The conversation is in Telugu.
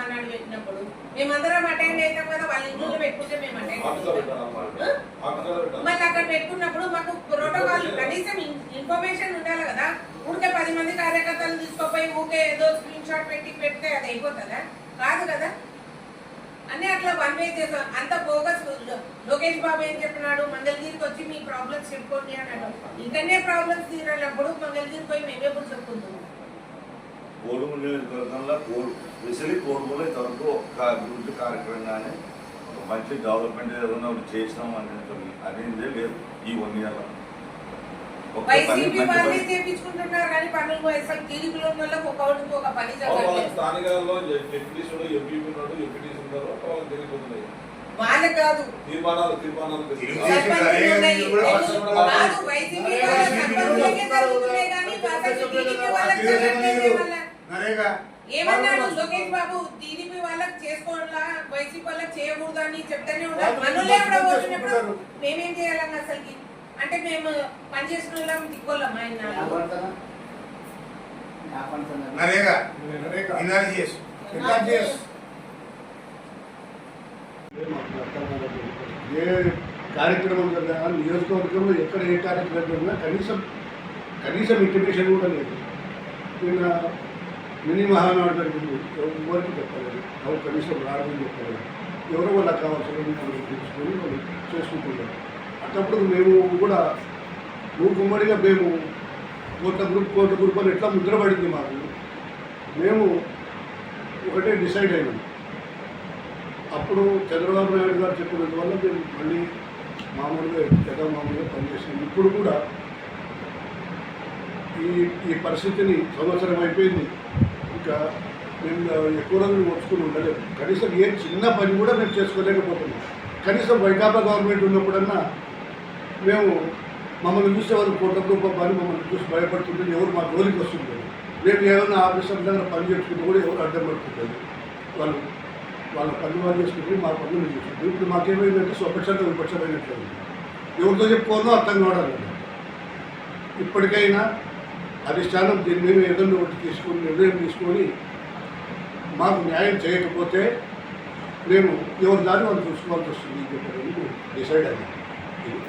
అన్నాడు పెట్టినప్పుడు? మేమందరం అటెండ్ అవుతాం కదా వాళ్ళ ఇంట్లో పెట్టుకుంటే మేము అటెండ్ మళ్ళీ అక్కడ పెట్టుకున్నప్పుడు మాకు ప్రోటోకాల్ కనీసం ఇన్ఫర్మేషన్ ఉండాలి కదా. ఉంటే పది మంది కార్యకర్తలు తీసుకోపోయి ఊకే ఏదో స్క్రీన్ షాట్ పెట్టి పెడితే అది అయిపోతుందా? కాదు కదా. అన్నీ అట్లా వన్ వే చేసాం అంత బోగస్ లోకేష్ బాబు ఏం చెప్పినాడు? మంగళగిరికి వచ్చి మీ ప్రాబ్లమ్స్ చెప్పుకోండి అన్నాడు. ఇంకనే ప్రాబ్లమ్స్ తీరాలప్పుడు మంగళగిరికి పోయి మేమే కూడా చెప్పుకుందాం కోడు స్పెషల్లీ కోడుమూరులో ఇంతవరకు ఒక్క అభివృద్ధి కార్యక్రమం కానీ ఒక మంచి డెవలప్మెంట్ ఏదైనా ఒకటి చేసినాం అనేది అనేది లేదు ఈ వన్ ఇయర్లో టీడీపీలో ఉన్న వాళ్ళకి స్థానికాల్లో ఎంపీపీ ఉన్నాడు ఎంపీటీసీ ఉన్నారు కాదు. తీర్మానాలు తీర్మానాలు వైసీపీ నరేగా ఏమన్నాడు లోకేష్ బాబు టీడీపీ వాళ్ళకి చేసుకోవాలా? వైసీపీ వాళ్ళకి చేయకూడదు అని చెప్తానే ఉన్నారు. మనోళ్ళే కూడా పోతున్నప్పుడు మేమేం చేయాలన్న అసలుకి? అంటే మేము పని చేసిన వాళ్ళం దిక్కోళ్ళం ఆయన నరేగా ఇనాలి చేసు. రికార్డ్ చేసు. ఏ కార్యక్రమం జరిగినా నియోజకవర్గంలో ఎక్కడ ఏ కార్యక్రమం జరిగినా కనీసం కనీసం ఇంటిమేషన్ కూడా లేదు. నిన్న మినీ మహానాడు జరిగింది ఎవరికి చెప్పలేదు. ఎవరు కనీసం రాదని చెప్పలేదు. ఎవరో వాళ్ళకి కావాల్సిన వాళ్ళు తెలుసుకొని వాళ్ళు చేసుకుంటున్నారు. అట్టప్పుడు మేము కూడా మూకుమ్మడిగా మేము కోట్ల గ్రూప్ కోట్ల గ్రూప్ అని ఎట్లా ముద్రపడింది మాకు? మేము ఒకటే డిసైడ్ అయినాం. అప్పుడు చంద్రబాబు నాయుడు గారు చెప్పినందువల్ల మేము మళ్ళీ మామూలుగా జగ మామూలుగా పనిచేసాం ఇప్పుడు కూడా ఈ ఈ పరిస్థితిని సంవత్సరం అయిపోయింది. ఇంకా మేము ఎక్కువ రోజులు వచ్చుకుని ఉండలేము కనీసం ఏ చిన్న పని కూడా మేము చేసుకోలేకపోతున్నాం కనీసం వైకాపా గవర్నమెంట్ ఉన్నప్పుడన్నా మేము మమ్మల్ని చూసే వాళ్ళు కోట్ల పని మమ్మల్ని చూసి భయపడుతుంటే ఎవరు మా జోలికి వస్తుంటారు. మేము ఏమైనా ఆఫీసర్ దగ్గర పని చేసుకుంటే కూడా ఎవరు అడ్డం పడుతుంటారు వాళ్ళు వాళ్ళ పని వాళ్ళు చేసుకుంటే మా పనులు చేసుకుంటారు ఇప్పుడు మాకేమైందంటే స్వపక్షంగా విపక్షమైనట్లేదు ఎవరితో చెప్పుకోవాలో అర్థం కావడం ఇప్పటికైనా అధిష్టానం దీని మీద ఏదైనా ఒకటి తీసుకుని నిర్ణయం తీసుకొని మాకు న్యాయం చేయకపోతే మేము ఎవరి దారి వాళ్ళు చూసుకోవాల్సి వస్తుంది అని చెప్పి డిసైడ్ అయ్యాం ఇది.